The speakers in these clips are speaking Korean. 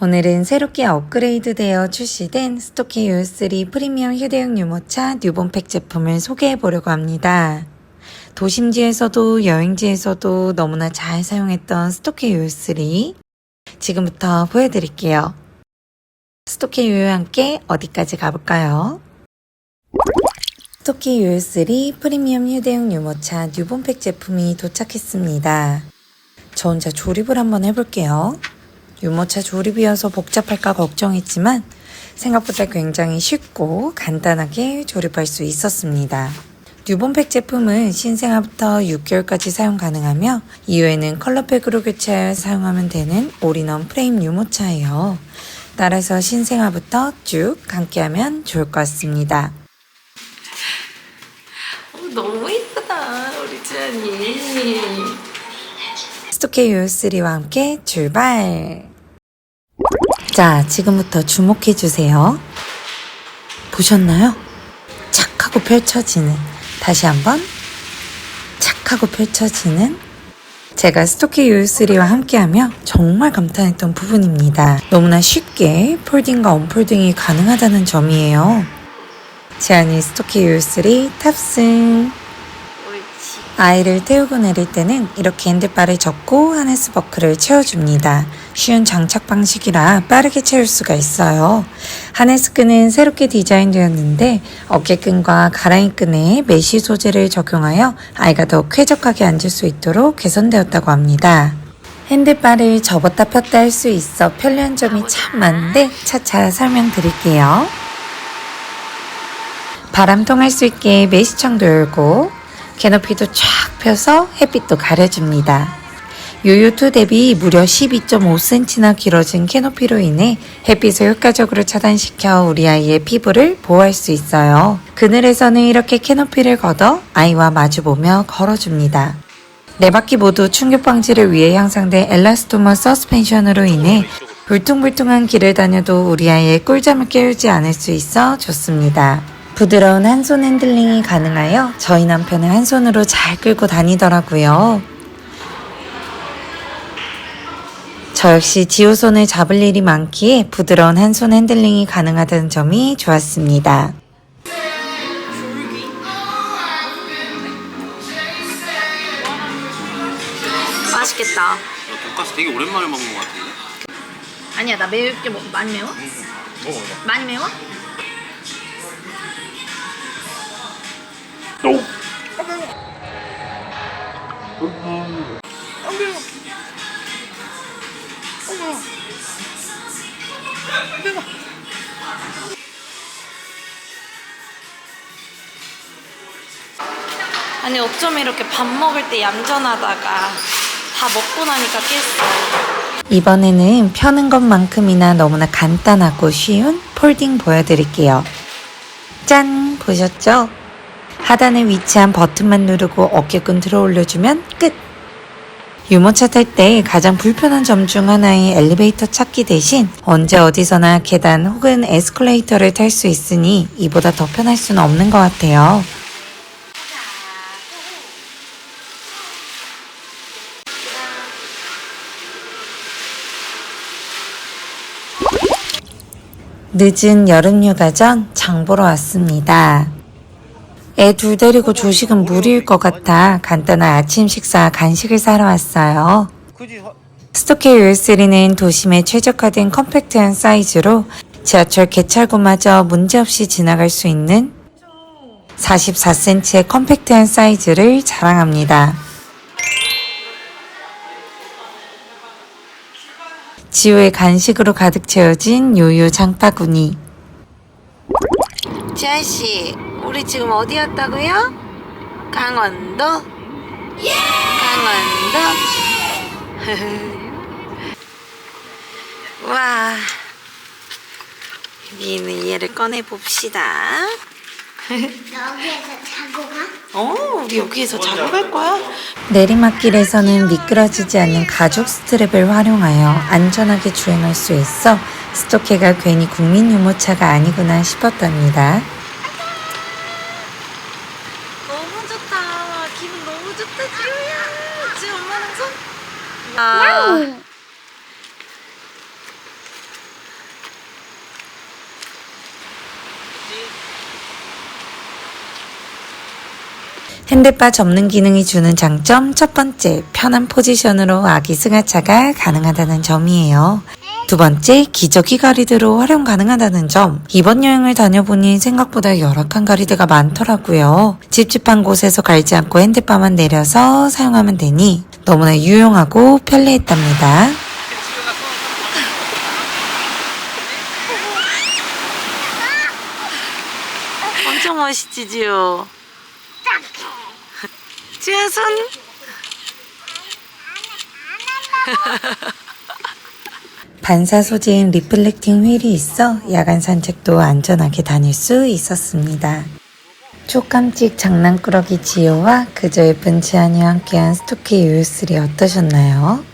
오늘은 새롭게 업그레이드되어 출시된 스토키 U3 프리미엄 휴대용 유모차 뉴본팩 제품을 소개해 보려고 합니다. 도심지에서도 여행지에서도 너무나 잘 사용했던 스토키 U3 지금부터 보여드릴게요. 스토키 U와 함께 어디까지 가볼까요? 스토키 U3 프리미엄 휴대용 유모차 뉴본팩 제품이 도착했습니다. 저 혼자 조립을 한번 해볼게요. 유모차 조립이어서 복잡할까 걱정했지만 생각보다 굉장히 쉽고 간단하게 조립할 수 있었습니다. 뉴본팩 제품은 신생아부터 6개월까지 사용 가능하며 이후에는 컬러팩으로 교체하여 사용하면 되는 올인원 프레임 유모차예요. 따라서 신생아부터 쭉 함께하면 좋을 것 같습니다. 너무 이쁘다 우리 지안이 스토케 U3와 함께 출발 자 지금부터 주목해 주세요 보셨나요? 착 하고 펼쳐지는 다시 한번 착 하고 펼쳐지는 제가 스토키 U3와 함께하며 정말 감탄했던 부분입니다. 너무나 쉽게 폴딩과 언폴딩이 가능하다는 점이에요. 제안이 스토키 U3 탑승. 아이를 태우고 내릴 때는 이렇게 핸들바를 접고 하네스 버클을 채워줍니다. 쉬운 장착 방식이라 빠르게 채울 수가 있어요. 하네스 끈은 새롭게 디자인되었는데 어깨끈과 가랑이 끈에 메쉬 소재를 적용하여 아이가 더 쾌적하게 앉을 수 있도록 개선되었다고 합니다. 핸들바를 접었다 폈다 할 수 있어 편리한 점이 참 많은데 차차 설명드릴게요. 바람 통할 수 있게 메시창도 열고 캐노피도 쫙 펴서 햇빛도 가려줍니다. 요요2 대비 무려 12.5cm나 길어진 캐노피로 인해 햇빛을 효과적으로 차단시켜 우리 아이의 피부를 보호할 수 있어요. 그늘에서는 이렇게 캐노피를 걷어 아이와 마주보며 걸어줍니다. 네 바퀴 모두 충격 방지를 위해 향상된 엘라스토머 서스펜션으로 인해 불퉁불퉁한 길을 다녀도 우리 아이의 꿀잠을 깨우지 않을 수 있어 좋습니다. 부드러운 한 손 핸들링이 가능하여 저희 남편을 한 손으로 잘 끌고 다니더라고요. 저 역시 지호손을 잡을 일이 많기에 부드러운 한 손 핸들링이 가능하다는 점이 좋았습니다. 맛있겠다. 야, 돈가스 되게 오랜만에 먹는 것 같은데? 아니야, 나 매울게 뭐, 많이 매워? 먹어봐. 많이 매워? 아니 어쩜 이렇게 밥 먹을 때 얌전하다가 다 먹고 나니까 깼어. 이번에는 펴는 것만큼이나 너무나 간단하고 쉬운 폴딩 보여드릴게요. 짠! 보셨죠? 하단에 위치한 버튼만 누르고 어깨끈 들어 올려주면 끝! 유모차 탈 때 가장 불편한 점 중 하나인 엘리베이터 찾기 대신 언제 어디서나 계단 혹은 에스컬레이터를 탈 수 있으니 이보다 더 편할 수는 없는 것 같아요. 늦은 여름 휴가 전 장 보러 왔습니다. 애 둘 데리고 조식은 무리일 것 같아 간단한 아침 식사 간식을 사러 왔어요. 스토케 U3는 도심에 최적화된 컴팩트한 사이즈로 지하철 개찰구마저 문제없이 지나갈 수 있는 44cm의 컴팩트한 사이즈를 자랑합니다. 지우의 간식으로 가득 채워진 요요 장바구니. 지아 씨, 우리 지금 어디 왔다고요? 강원도? 강원도? 와, 여기 있는 얘를 꺼내 봅시다. 여기에서 자고 가? 어, 우리 여기에서 자고 갈 거야? 내리막길에서는 미끄러지지 않는 가죽 스트랩을 활용하여 안전하게 주행할 수 있어 스토케가 괜히 국민 유모차가 아니구나 싶었답니다. 너무 좋다. 기분 너무 좋다, 지우야. 지우 엄마랑 손. 아, 핸들바 접는 기능이 주는 장점 첫 번째, 편한 포지션으로 아기 승하차가 가능하다는 점이에요. 두 번째, 기저귀 가리드로 활용 가능하다는 점. 이번 여행을 다녀보니 생각보다 열악한 가리드가 많더라고요. 찝찝한 곳에서 갈지 않고 핸들바만 내려서 사용하면 되니 너무나 유용하고 편리했답니다. 엄청 멋있지, 지우? 손. 반사 소재인 리플렉팅 휠이 있어 야간 산책도 안전하게 다닐 수 있었습니다. 초깜찍 장난꾸러기 지효와 그저 예쁜 지안이와 함께한 스토키 요요3 어떠셨나요?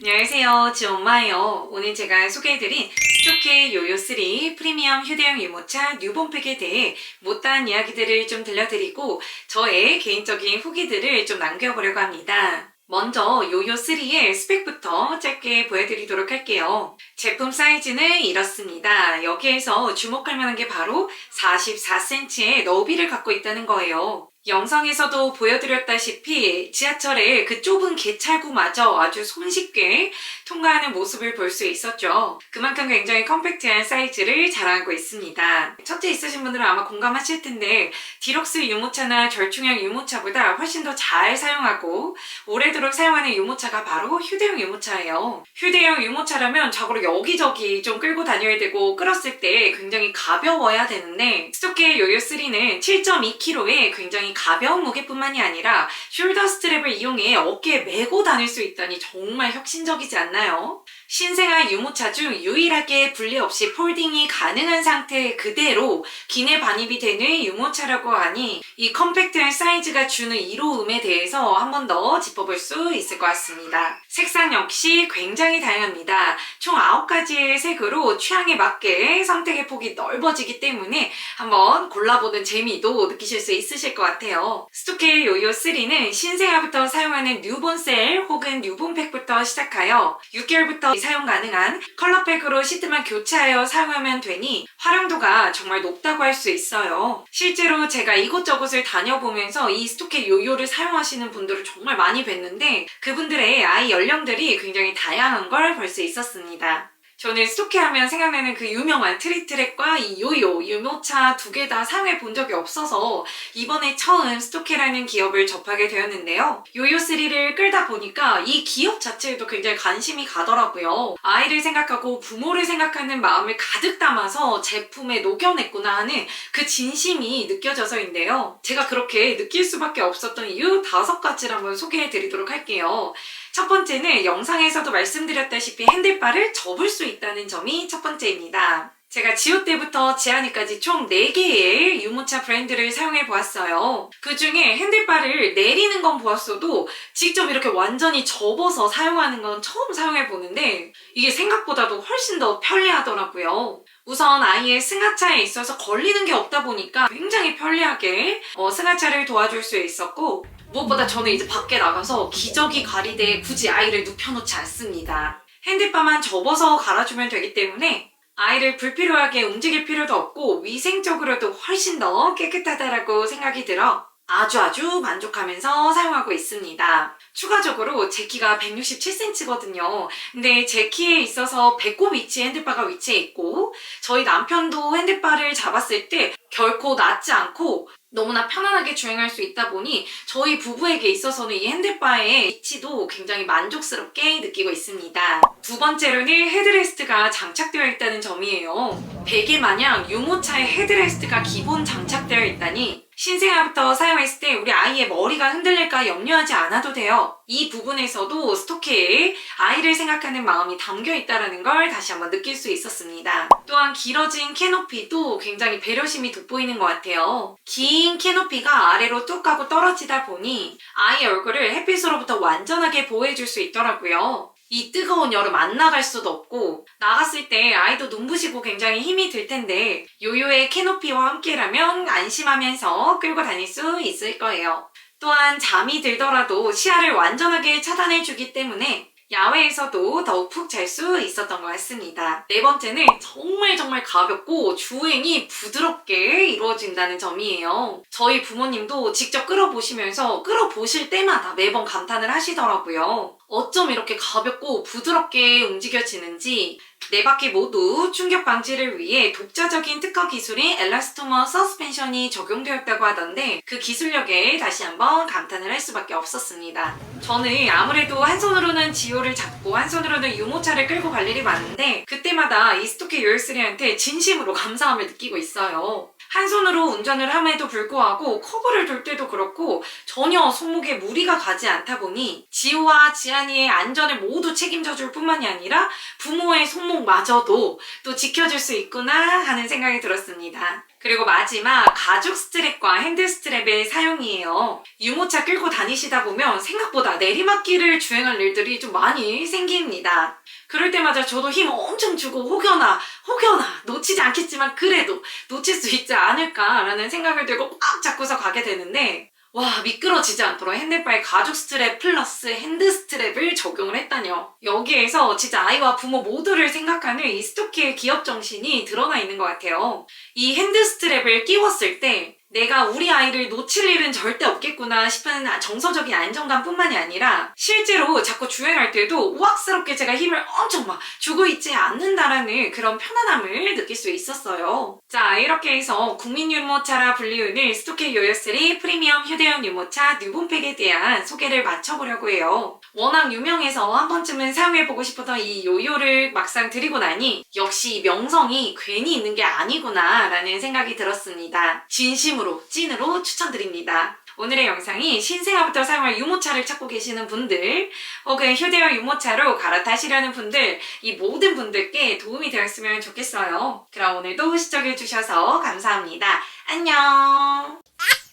안녕하세요. 지엄마예요. 오늘 제가 소개해드린 스토케 요요3 프리미엄 휴대용 유모차 뉴본팩에 대해 못다한 이야기들을 좀 들려드리고 저의 개인적인 후기들을 좀 남겨보려고 합니다. 먼저 요요3의 스펙부터 짧게 보여드리도록 할게요. 제품 사이즈는 이렇습니다. 여기에서 주목할 만한 게 바로 44cm의 너비를 갖고 있다는 거예요. 영상에서도 보여드렸다시피 지하철의 그 좁은 개찰구마저 아주 손쉽게 통과하는 모습을 볼 수 있었죠. 그만큼 굉장히 컴팩트한 사이즈를 자랑하고 있습니다. 첫째 있으신 분들은 아마 공감하실 텐데 디럭스 유모차나 절충형 유모차보다 훨씬 더 잘 사용하고 오래도록 사용하는 유모차가 바로 휴대용 유모차예요. 휴대용 유모차라면 저거를 여기저기 좀 끌고 다녀야 되고 끌었을 때 굉장히 가벼워야 되는데 스토케 요요3는 7.2kg의 굉장히 가벼운 무게뿐만이 아니라 숄더 스트랩을 이용해 어깨에 메고 다닐 수 있다니 정말 혁신적이지 않나요? 신생아 유모차 중 유일하게 분리 없이 폴딩이 가능한 상태 그대로 기내 반입이 되는 유모차라고 하니 이 컴팩트한 사이즈가 주는 이로움에 대해서 한 번 더 짚어볼 수 있을 것 같습니다. 색상 역시 굉장히 다양합니다. 총 9가지의 색으로 취향에 맞게 선택의 폭이 넓어지기 때문에 한번 골라보는 재미도 느끼실 수 있으실 것 같아요. 스토케 요요 3는 신생아부터 사용하는 뉴본셀 혹은 뉴본팩부터 시작하여 6개월부터 사용 가능한 컬러팩으로 시트만 교체하여 사용하면 되니 활용도가 정말 높다고 할 수 있어요. 실제로 제가 이곳저곳을 다녀보면서 이 스토케 요요를 사용하시는 분들을 정말 많이 뵀는데 그분들의 아이 연 령들이 굉장히 다양한 걸 볼 수 있었습니다. 저는 스토케 하면 생각나는 그 유명한 트리트랙과 이 요요, 유모차 두 개 다 사용해 본 적이 없어서 이번에 처음 스토케라는 기업을 접하게 되었는데요. 요요3를 끌다 보니까 이 기업 자체에도 굉장히 관심이 가더라고요. 아이를 생각하고 부모를 생각하는 마음을 가득 담아서 제품에 녹여냈구나 하는 그 진심이 느껴져서인데요. 제가 그렇게 느낄 수밖에 없었던 이유 다섯 가지를 한번 소개해 드리도록 할게요. 첫 번째는 영상에서도 말씀드렸다시피 핸들바를 접을 수 있다는 점이 첫 번째입니다. 제가 지오 때부터 지안이까지 총 4개의 유모차 브랜드를 사용해 보았어요. 그 중에 핸들바를 내리는 건 보았어도 직접 이렇게 완전히 접어서 사용하는 건 처음 사용해 보는데 이게 생각보다도 훨씬 더 편리하더라고요. 우선 아이의 승하차에 있어서 걸리는 게 없다 보니까 굉장히 편리하게 어, 승하차를 도와줄 수 있었고 무엇보다 저는 이제 밖에 나가서 기저귀 가리대에 굳이 아이를 눕혀놓지 않습니다. 핸들바만 접어서 갈아주면 되기 때문에 아이를 불필요하게 움직일 필요도 없고 위생적으로도 훨씬 더 깨끗하다라고 생각이 들어 아주 아주 만족하면서 사용하고 있습니다. 추가적으로 제 키가 167cm거든요. 근데 제 키에 있어서 배꼽 위치에 핸들바가 위치해 있고 저희 남편도 핸들바를 잡았을 때 결코 낮지 않고 너무나 편안하게 주행할 수 있다 보니 저희 부부에게 있어서는 이 핸들바의 위치도 굉장히 만족스럽게 느끼고 있습니다. 두 번째로는 헤드레스트가 장착되어 있다는 점이에요. 베개 마냥 유모차에 헤드레스트가 기본 장착되어 있다니 신생아부터 사용했을 때 우리 아이의 머리가 흔들릴까 염려하지 않아도 돼요. 이 부분에서도 스토케에 아이를 생각하는 마음이 담겨 있다는 걸 다시 한번 느낄 수 있었습니다. 또한 길어진 캐노피도 굉장히 배려심이 돋 보이는 것 같아요. 긴 캐노피가 아래로 뚝 하고 떨어지다 보니 아이 얼굴을 햇빛으로부터 완전하게 보호해줄 수 있더라고요. 이 뜨거운 여름 안 나갈 수도 없고 나갔을 때 아이도 눈부시고 굉장히 힘이 들 텐데 요요의 캐노피와 함께라면 안심하면서 끌고 다닐 수 있을 거예요. 또한 잠이 들더라도 시야를 완전하게 차단해 주기 때문에 야외에서도 더욱 푹 잘 수 있었던 것 같습니다. 네 번째는 정말 정말 가볍고 주행이 부드럽게 이루어진다는 점이에요. 저희 부모님도 직접 끌어보시면서 끌어보실 때마다 매번 감탄을 하시더라고요. 어쩜 이렇게 가볍고 부드럽게 움직여지는지 네 바퀴 모두 충격 방지를 위해 독자적인 특허 기술인 엘라스토머 서스펜션이 적용되었다고 하던데 그 기술력에 다시 한번 감탄을 할 수밖에 없었습니다. 저는 아무래도 한 손으로는 지호를 잡고 한 손으로는 유모차를 끌고 갈 일이 많은데 그때마다 이 스토키 요일스리한테 진심으로 감사함을 느끼고 있어요. 한 손으로 운전을 함에도 불구하고 커브를 돌 때도 그렇고 전혀 손목에 무리가 가지 않다 보니 지호와 지안이의 안전을 모두 책임져 줄 뿐만이 아니라 부모의 손목마저도 또 지켜줄 수 있구나 하는 생각이 들었습니다. 그리고 마지막 가죽 스트랩과 핸드 스트랩의 사용이에요. 유모차 끌고 다니시다 보면 생각보다 내리막길을 주행할 일들이 좀 많이 생깁니다. 그럴 때마다 저도 힘 엄청 주고 혹여나 혹여나 놓치지 않겠지만 그래도 놓칠 수 있지 않을까라는 생각을 들고 꽉 잡고서 가게 되는데 와 미끄러지지 않도록 핸들바에 가죽 스트랩 플러스 핸드 스트랩을 적용을 했다뇨. 여기에서 진짜 아이와 부모 모두를 생각하는 이 스토키의 기업 정신이 드러나 있는 것 같아요. 이 핸드 스트랩을 끼웠을 때 내가 우리 아이를 놓칠 일은 절대 없겠구나 싶은 정서적인 안정감뿐만이 아니라 실제로 자꾸 주행할 때도 우악스럽게 제가 힘을 엄청 막 주고 있지 않는다라는 그런 편안함을 느낄 수 있었어요. 자 이렇게 해서 국민 유모차라 불리우는 스토케 요요3 프리미엄 휴대용 유모차 뉴본팩에 대한 소개를 마쳐보려고 해요. 워낙 유명해서 한 번쯤은 사용해보고 싶었던 이 요요를 막상 드리고 나니 역시 명성이 괜히 있는 게 아니구나 라는 생각이 들었습니다. 진심으로 찐으로 추천드립니다. 오늘의 영상이 신생아부터 사용할 유모차를 찾고 계시는 분들 어, 혹은 휴대용 유모차로 갈아타시려는 분들 이 모든 분들께 도움이 되었으면 좋겠어요. 그럼 오늘도 시청해주셔서 감사합니다. 안녕!